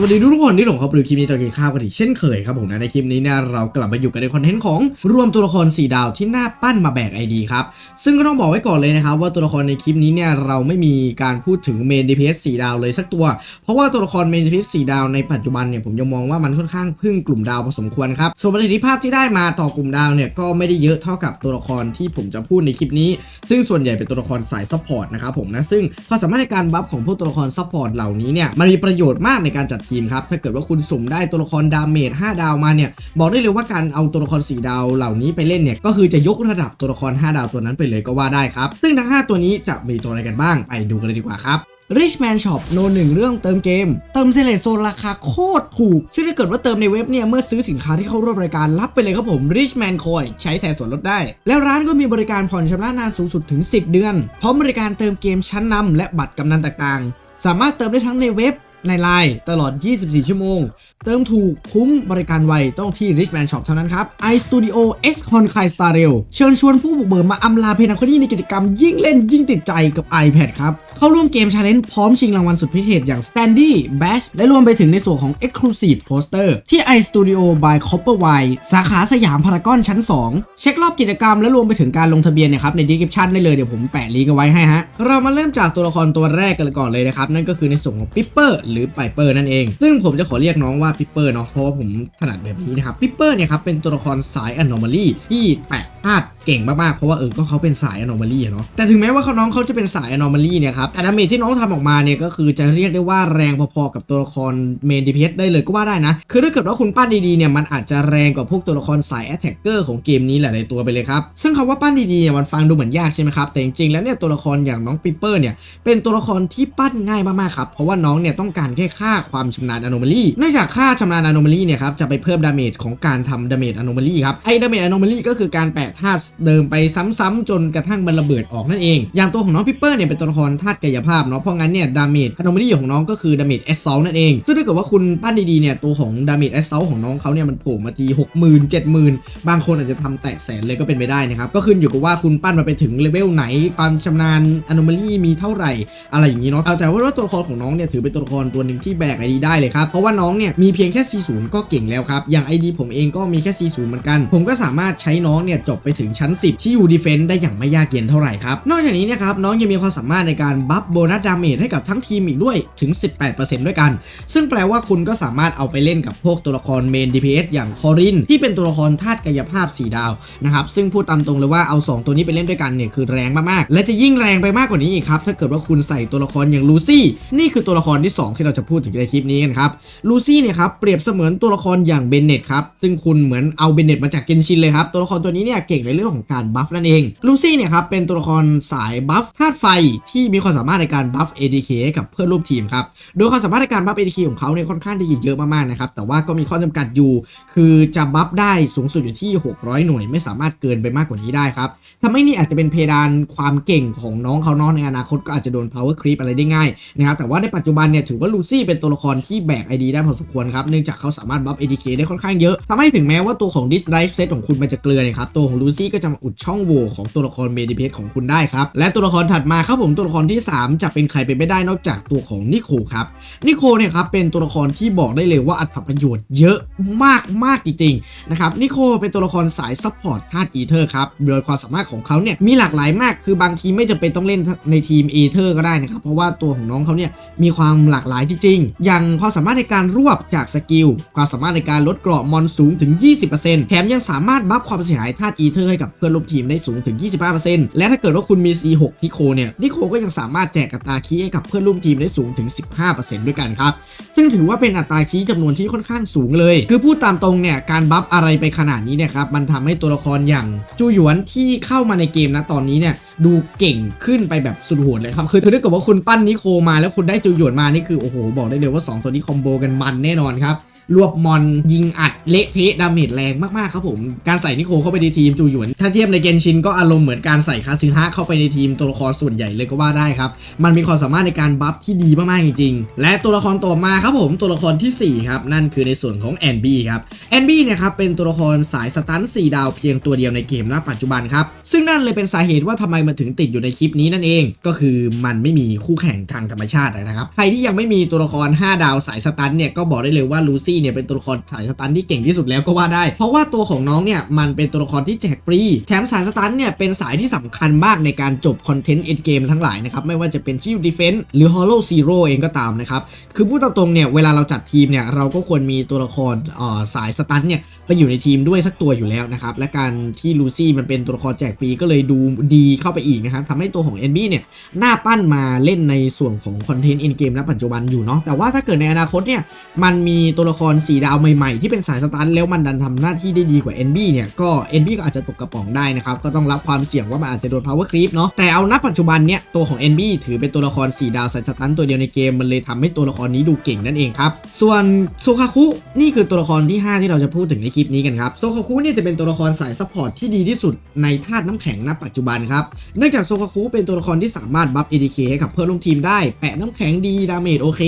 สวัสดีทุกคนที่หลงเข้าไปดูคลิปนี้ตอนกินข้าวกันอีกเช่นเคยครับผมนะในคลิปนี้เนี่ยเรากลับมาอยู่กันในคอนเทนต์ของรวมตัวละคร 4 ดาวที่หน่าปั้นมาแบก ID ครับซึ่งก็ต้องบอกไว้ก่อนเลยนะครับว่าตัวละครในคลิปนี้เนี่ยเราไม่มีการพูดถึงเมน DPS 4ดาวเลยสักตัว เพราะว่าตัวละครเมน DPS 4ดาวในปัจจุบันเนี่ยผมยังมองว่ามันค่อนข้างพึ่งกลุ่มดาวพอสมควรครับส่วนประสิทธิภาพที่ได้มาต่อกลุ่มดาวเนี่ยก็ไม่ได้เยอะเท่ากับตัวละครที่ผมจะพูดในคลิปนี้ ซึ่งส่วนใหญ่เป็นตัวละครสายซัพพอร์ตนะครับผมนะซึ่งความสามารถในการบัฟของพวกตัวละครซัพพอร์ตเหล่านี้เนี่ยมันมีประโยชน์มากในการจัดทีมครับ ถ้าเกิดว่าคุณสุ่มได้ตัวละครดาเมจ5ดาวมาเนี่ย บอกได้เลยว่าการเอาตัวละคร 4 ดาวเหล่านี้ไปเล่นเนี่ย ก็คือจะยกระดับตัวละคร 5 ดาวตัวนั้นไปเลยก็ว่าได้ครับ ซึ่งทั้ง 5 ตัวนี้จะมีตัวอะไรกันบ้าง ไปดูกันเลยดีกว่าครับ Richman Shop โนหนึ่งเรื่องเติมเกม เติมเซเลโซนราคาโคตรถูก ซึ่งถ้าเกิดว่าเติมในเว็บเนี่ย เมื่อซื้อสินค้าที่เข้าร่วมรายการรับไปเลยครับผม Richman Coin ใช้แทนส่วนลดได้ แล้วร้านก็มีบริการผ่อนชำระนานสูงสุดถึง 10 เดือน พร้อมบริการเติมเกมชั้นนำและบัตรกำนันต่างๆ สามารถเติมได้ทั้งในเว็บ ในไลน์ตลอด 24 ชั่วโมง เติมถูกคุ้มบริการไวต้องที่ Richman Shop เท่านั้นครับ iStudio X Con Kai Star Rail เชิญชวนผู้บุกเบิกมาอำลาเพนังคดีในกิจกรรมยิ่งเล่นยิ่งติดใจกับ iPad ครับ เข้าร่วมเกม Challenge พร้อมชิงรางวัลสุดพิเศษอย่าง Standy Bash และรวมไปถึงในส่วนของ Exclusive Poster ที่ iStudio by Copperwire สาขาสยามพารากอนชั้น 2 เช็ครอบกิจกรรมและรวมไปถึงการลงทะเบียนเนะครับใน description ได้เลยเดี๋ยวผมแปะลิงก์เอาไว้ให้ฮะเรามาเริ่มจากตัวละครตัวแรกกันก่อนเลยนะครับนั่นก็คือในส่วนของ Pipper หรือปเปอร์นั่นเอง ซึ่งผมจะขอเรียกน้องว่าปิเปอร์เนาะเพราะว่าผมถนัดแบบนี้นะครับปิเปอร์เนี่ยครับเป็นตัวละครสายอ n o m a l y ที่แปะธาตุเก่งมากๆ เพราะว่าเออ ก็เขาเป็นสาย Anomaly อะเนาะ แต่ถึงแม้ว่าเขาน้องเขาจะเป็นสาย Anomaly เนี่ยครับ แต่ดาเมจที่น้องทำออกมาเนี่ยก็คือจะเรียกได้ว่าแรงพอๆกับตัวละครเมน DPS ได้เลยก็ว่าได้นะ คือถ้าเกิดว่าคุณปั้นดีๆเนี่ยมันอาจจะแรงกว่าพวกตัวละครสาย Attacker ของเกมนี้หลายๆตัวไปเลยครับ ซึ่งคำว่าปั้นดีๆเนี่ยมันฟังดูเหมือนยากใช่ไหมครับ แต่จริงๆแล้วเนี่ยตัวละครอย่างน้องปิเปอร์เนี่ยเป็นตัวละครที่ปั้นง่ายมากๆครับ เพราะว่าน้องเนี่ยต้องการแค่ค่าความชำนาญ Anomaly เนื่องจากค่าชำนาญ Anomaly เนี่ยครับจะไปเพิ่มดาเมจของการทำดาเมจ Anomaly ครับไอ้ดาเมจ Anomaly ก็คือการแปะธาตุเดิมไปซ้ำๆจนกระทั่งมันระเบิดออกนั่นเอง อย่างตัวของน้องปิปเปอร์เนี่ยเป็นตัวละครธาตุกายภาพเนาะเพราะงั้นเนี่ยดาเมจ Anomaly ของน้องก็คือดาเมจ S 2นั่นเอง ซึ่งถ้าเกิดว่าคุณปั้นดีๆเนี่ยตัวของดาเมจ S 2ของน้องเขาเนี่ยมันโผล่มาที60,000 70,000บางคนอาจจะทำแตะแสนเลยก็เป็นไปได้นะครับก็ขึ้นอยู่กับว่าคุณปั้นมาไปถึงเลเวลไหนความชำนาญ Anomaly มีเท่าไหร่อะไรอย่างนี้เนาะเอาแต่ว่าตัวละครของน้องเนี่ยถือเป็นตัวละครตัวหนึ่งที่แบกไอดีได้เลยครับเพราะว่าน้องเนี่ยมีเพียงแค่ C0 ก็เก่งแล้วครับอย่าง ID ผมเองก็มีแค่ C0 เหมือนกัน ผมก็สามารถใช้น้องเนี่ยจบไปถึงชั้น 10 ที่อยู่ดีเฟนต์ได้อย่างไม่ยากเย็นเท่าไหร่ครับ นอกจากนี้เนะครับน้องยังมีความสามารถในการบัฟโบนัสดาเมจให้กับทั้งทีมอีกด้วยถึง 18%ด้วยกัน ซึ่งแปลว่าคุณก็สามารถเอาไปเล่นกับพวกตัวละครเมน DPS อย่างคอรินที่เป็นตัวละครธาตุกายภาพ 4 ดาวนะครับซึ่งพูดตามตรงเลยว่าเอา 2 ตัวนี้ไปเล่นด้วยกันเนี่ยคือแรงมากๆและจะยิ่งแรงไปมากกว่านี้อีกครับถ้าเกิดว่าคุณใส่ตัวละครอย่างลูซี่นี่คือตัวละครที่ 2 ที่เราจะพูดถึงในคลิปนี้กันครับลูซี่เนี่ยครับเปรียบเสมือนตัวละครอย่างเบนเน็ตครับซึ่งคุณเหมือนเอาเบนเน็ตมาจากเกนชินเลยครับตัวละครตัวนี้เนี่ยเก่งในเรื่องของการบัฟนั่นเองลูซี่เนี่ยครับเป็นตัวละครสายบัฟธาตุไฟที่มีความสามารถในการบัฟ ADK ให้กับเพื่อนร่วมทีมครับโดยความสามารถในการบัฟ ADK ของเขาเนี่ยค่อนข้างที่จะเยอะมากๆนะครับแต่ว่าก็มีข้อจำกัดอยู่ คือจะบัฟได้สูงสุดอยู่ที่ 600 หน่วย ไม่สามารถเกินไปมากกว่านี้ได้ครับทำให้นี่อาจจะเป็นเพดานความเก่งของน้องเขาน้องในอนาคตก็อาจจะโดน power creep อะไรได้ง่ายนะครับแต่ว่าในปัจจุบันเนี่ยถือว่าลูซี่เป็นตัวละครที่แบก ID ได้พอสมควรครับเนื่องจากเขาสามารถบัฟ ADK ได้ค่อนข้างเยอะทำให้ถึงแม้ว่าตัวของ Dis Life Set ของคุณมันจะเกลือเนี่ยครับตัวของลูซี่ก็จะมาอุดช่องโหว่ของตัวละครเมดิเพสของคุณได้ครับ และตัวละครถัดมาครับผมตัวละครที่ 3 จะเป็นใครไปไม่ได้นอกจากตัวของนิโคครับนิโคเนี่ยครับเป็นตัวละครที่บอกได้เลยว่าอัตประโยชน์เยอะมากมากจริงๆนะครับนิโคเป็นตัวละครสายซัพพอร์ตธาตุอีเทอร์ครับโดยความสามารถของเขาเนี่ยมีหลากหลายมาก คือบางทีไม่จำเป็นต้องเล่นในทีมเอเทอร์ก็ได้นะครับเพราะว่าตัวของน้องเขาเนี่ยมีความหลากหลายจริงๆ อย่างความสามารถในการรวบจากสกิลความสามารถในการลดเกราะมอนสูงถึง 20%แถมยังสามารถบัฟความเสียหายธาตุอีเทอร์ให้กับเพื่อนร่วมทีมได้สูงถึง 25%และถ้าเกิดว่าคุณมี C6 นิโคเนี่ยนิโคก็ยังสามารถแจกอัตราคีย์ให้กับเพื่อนร่วมทีมได้สูงถึง 15%ด้วยกันครับ ซึ่งถือว่าเป็นอัตราคีย์จำนวนที่ค่อนข้างสูงเลย คือพูดตามตรงเนี่ยการบัฟอะไรไปขนาดนี้เนี่ยครับมันทำให้ตัวละครอย่างจูหยวนที่เข้ามาในเกมนะตอนนี้เนี่ยดูเก่งขึ้นไปแบบสุดโหดเลยครับ คือถ้าเกิดว่าคุณปั้นนิโคมาแล้วคุณได้จูหยวนมานี่คือโอ้โหบอกได้เลยว่า 2 ตัวนี้คอมโบกันมันแน่นอนครับ รวบมอนยิงอัดเละเทะดาเมจแรงมากๆครับผม การใส่นิโคเข้าไปในทีมจูหยวน ถ้าเทียบในเกนชินก็อารมณ์เหมือนการใส่คาซึฮะเข้าไปในทีมตัวละครส่วนใหญ่เลยก็ว่าได้ครับ มันมีความสามารถในการบัฟที่ดีมากๆจริงๆ และตัวละครต่อมาครับผมตัวละครทีสี่4 ครับ นั่นคือในส่วนของแอนบี้ครับแอนบี้เนี่ยครับเป็นตัวละครสายสตัน4ดาวเพียงตัวเดียวในเกมณปัจจุบันครับซึ่งนั่นเลยเป็นสาเหตุว่าทำไมมันถึงติดอยู่ในคลิปนี้นั่นเอง ก็คือมันไม่มีคู่แข่งทางธรรมชาตินะครับใครที่ยังไม่มีตัวละคร 5 ดาวสายสตันเนี่ยก็บอกได้เลยว่าลูซี่เนี่ยเป็นตัวละครสายสตันที่เก่งที่สุดแล้วก็ว่าได้ เพราะว่าตัวของน้องเนี่ยมันเป็นตัวละครที่แจกฟรีแถมสายสตันเนี่ยเป็นสายที่สำคัญมากในการจบคอนเทนต์เอ็นเกมทั้งหลายนะครับไม่ว่าจะเป็นชิ d ดีเฟน e ์หรือ Hollow Zero เองก็ตามนะครับคือพูดตรงๆเนี่ยเวลาเราจัดทีมเนี่ยเราก็ควรมีตัวละครอ่อสายสตันเนี่ยไปอยู่ในทีมด้วยสักตัวอยู่แล้วนะครับและการที่ลูซี่มันเป็นตัวละครแจกฟรีก็เลยดูดีเข้าไปอีกนะครับทำให้ตัวของ NB เนี่ยหน้าปั้นมาเล่นในส่วนของคอนเทนต์อินเกมณปัจจุบันอยู่เนาะแต่ว่าถ้าเกิดในอนาคตเนี่ยมันมีตัวละคร4ดาวใหม่ๆ ที่เป็นสายสตันแล้วมันดันทำหน้าที่ได้ดีกว่า NB เนี่ยก็ NB ก็อาจจะตกกระป๋องได้นะครับ ก็ต้องรับความเสี่ยงว่ามันอาจจะโดน power creep เนาะแต่เอาณปัจจุบันเนี่ยตัวของ NB ถือเป็นตัวละคร 4 ดาวสายสตันตัวเดียวในเกมมันเลยทำให้ตัวละครนี้ดูเก่งนั่นเองครับส่วนโซคาคุนี่คือตัวละครที่ 5 ที่เราจะพูดถึงในคลิปนี้กันครับโซคาคุเนี่ยจะเป็นตัวละครสายซัพพอร์ตที่ดีที่สุดในธาตุน้ำแข็งณปัจจุบันครับเนื่องจากโซคาคุเป็นตัวละครที่สามารถบัฟ ADK ให้กับเพื่อนร่วมทีมได้แปะน้ำแข็งดีดาเมจโอเค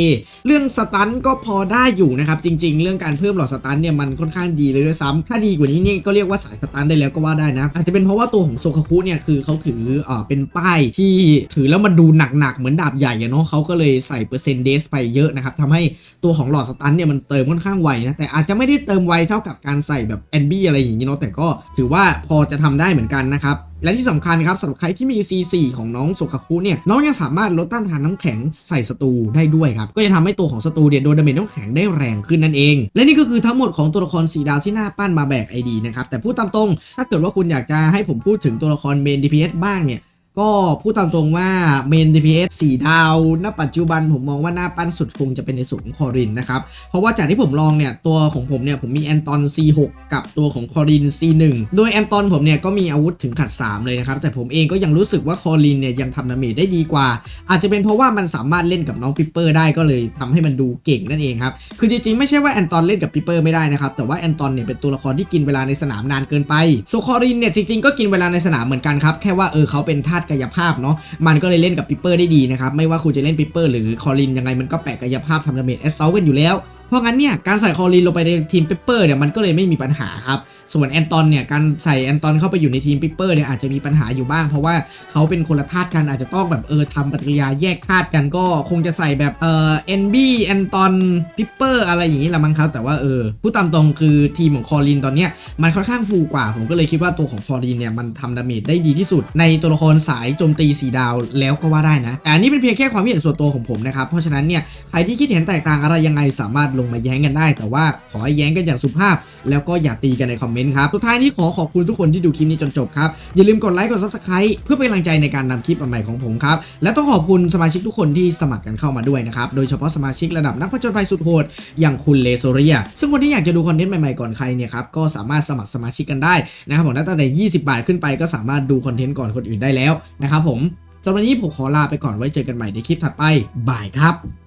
เรื่องสตันก็พอได้อยู่นะครับจริงๆเรื่องการเพิ่มหลอดสตันเนี่ยมันค่อนข้างดีเลยด้วยซ้ำถ้าดีกว่านี้เนี่ยก็เรียกว่าสายสตันได้แล้วก็ว่าได้นะ อาจจะเป็นเพราะว่าตัวของโซคาคุเนี่ยคือเขาถืออ่อเป็นป้ายที่ถือแล้วมันดูหนักๆเหมือนดาบใหญ่เนาะเขาก็เลยใส่เปอร์เซ็นต์เดสไปเยอะนะครับทำให้ตัวของหลอดสตันเนี่ยมันเติมค่อนข้างไวนะแต่อาจจะไม่ได้เติมไวเท่ากับการใส่แบบแอนบี้อะไรอย่างนี้เนาะแต่ก็ถือว่าพอจะทำได้เหมือนกันนะครับ และที่สำคัญครับสำหรับใครที่มี C4 ของน้องโซคาคุเนี่ยน้องยังสามารถลดต้านทานน้ำแข็งใส่ศัตรูได้ด้วยครับ ก็จะทำให้ตัวของศัตรูเดียโดนดาเมจน้ำแข็งได้แรงขึ้นนั่นเอง และนี่ก็คือทั้งหมดของตัวละครสีดาวที่หน้าปั้นมาแบกไอดีนะครับแต่พูดตามตรง ถ้าเกิดว่าคุณอยากจะให้ผมพูดถึงตัวละครเมน DPS บ้างเนี่ย ก็พูดตามตรงว่าเมน DPS 4 ดาวณปัจจุบันผมมองว่าหน้าปั้นสุดคงจะเป็นในส่วนของคอรินนะครับ เพราะว่าจากที่ผมลองเนี่ย ตัวของผมเนี่ย ผมมีแอนตอน C6 กับตัวของคอริน C1 โดยแอนตอนผมเนี่ย ก็มีอาวุธถึงขัด 3 เลยนะครับ แต่ผมเองก็ยังรู้สึกว่าคอรินเนี่ย ยังทำดาเมจได้ดีกว่า อาจจะเป็นเพราะว่ามันสามารถเล่นกับน้องปิปเปอร์ได้ก็เลยทำให้มันดูเก่งนั่นเองครับคือจริงๆไม่ใช่ว่าแอนตอนเล่นกับปิปเปอร์ไม่ได้นะครับแต่ว่าแอนตอนเนี่ยเป็นตัวละครที่กินเวลาในสนามนานเกินไปโซคอรินเนี่ยจริงๆก็กินเวลาในสนามเหมือนกันครับแค่ว่าเออเขาเป็นธาตุกายภาพเนาะมันก็เลยเล่นกับปิปเปอร์ได้ดีนะครับไม่ว่าคุณจะเล่นปิปเปอร์หรือคอรินยังไงมันก็แปะกายภาพทำดาเมจแอสเซลกันอยู่แล้ว เพราะงั้นเนี่ยการใส่คอรินลงไปในทีมปิปเปอร์เนี่ยมันก็เลยไม่มีปัญหาครับ ส่วนแอนตอนเนี่ยการใส่แอนตอนเข้าไปอยู่ในทีมปิปเปอร์เนี่ยอาจจะมีปัญหาอยู่บ้าง เพราะว่าเขาเป็นคนละธาตุกันอาจจะต้องแบบเออทำปฏิกิริยาแยกธาตุกันก็คงจะใส่แบบเออเอ็นบีแอนตอนปิปเปอร์อะไรอย่างนี้ละมั้งครับ แต่ว่าเออพูดตามตรงคือทีมของคอรินตอนเนี้ยมันค่อนข้างฟูกว่า ผมก็เลยคิดว่าตัวของคอรินเนี่ยมันทำดาเมจได้ดีที่สุด ในตัวละครสายโจมตีสีดาวแล้วก็ว่าได้นะแต่อันนี้เป็นเพียงแค่ความเห็นส่วนตัวของผมนะครับเพราะฉะนั้นเนี่ยใครที่คิดเห็นแตกต่างอะไรยังไงสามารถลงมาแย้งกันได้ แต่ว่าขอให้แย้งกันอย่างสุภาพ แล้วก็อย่าตีกันในคอมเมนต์ครับสุดท้ายนี้ขอขอบคุณทุกคนที่ดูคลิปนี้จนจบครับอย่าลืมกดไลค์กด subscribe เพื่อเป็นกำลังใจในการนำคลิปใหม่ๆของผมครับและต้องขอบคุณสมาชิกทุกคนที่สมัครกันเข้ามาด้วยนะครับโดยเฉพาะสมาชิกระดับนักผจญภัยสุดโหดอย่างคุณเลโซเรีย ซึ่งคนที่อยากจะดูคอนเทนต์ใหม่ๆก่อนใครเนี่ยครับก็สามารถสมัครสมาชิกกันได้นะครับผมตั้งแต่ 20 บาทขึ้นไปก็สามารถดูคอนเทนต์ก่อนคนอื่นได้แล้วนะครับผมสำหรับวันนี้ผมขอลาไปก่อนไว้เจอกันใหม่ในคลิปถัดไป บายครับ